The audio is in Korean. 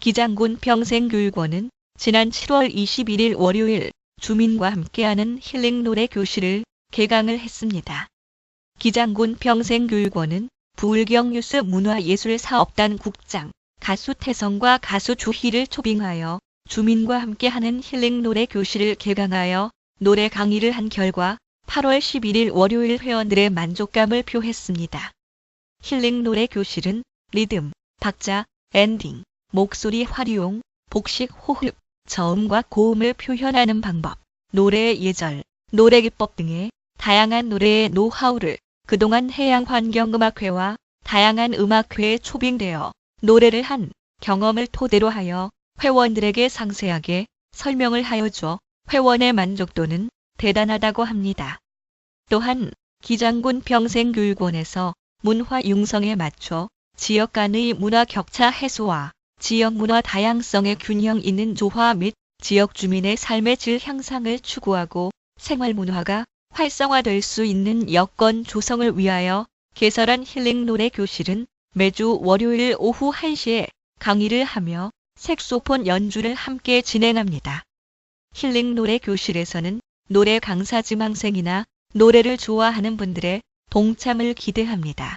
기장군 평생교육원은 지난 7월 21일 월요일 주민과 함께하는 힐링 노래 교실을 개강을 했습니다. 기장군 평생교육원은 부울경 뉴스 문화예술사업단 국장 가수 태성과 가수 조희를 초빙하여 주민과 함께하는 힐링 노래 교실을 개강하여 노래 강의를 한 결과 8월 11일 월요일 회원들의 만족감을 표했습니다. 힐링 노래 교실은 리듬, 박자, 엔딩, 목소리 활용, 복식 호흡, 저음과 고음을 표현하는 방법, 노래의 예절, 노래 기법 등의 다양한 노래의 노하우를 그동안 해양환경음악회와 다양한 음악회에 초빙되어 노래를 한 경험을 토대로 하여 회원들에게 상세하게 설명을 하여 줘 회원의 만족도는 대단하다고 합니다. 또한 기장군 평생교육원에서 문화 융성에 맞춰 지역 간의 문화 격차 해소와 지역 문화 다양성의 균형 있는 조화 및 지역 주민의 삶의 질 향상을 추구하고 생활 문화가 활성화될 수 있는 여건 조성을 위하여 개설한 힐링 노래 교실은 매주 월요일 오후 1시에 강의를 하며 색소폰 연주를 함께 진행합니다. 힐링 노래 교실에서는 노래 강사 지망생이나 노래를 좋아하는 분들의 동참을 기대합니다.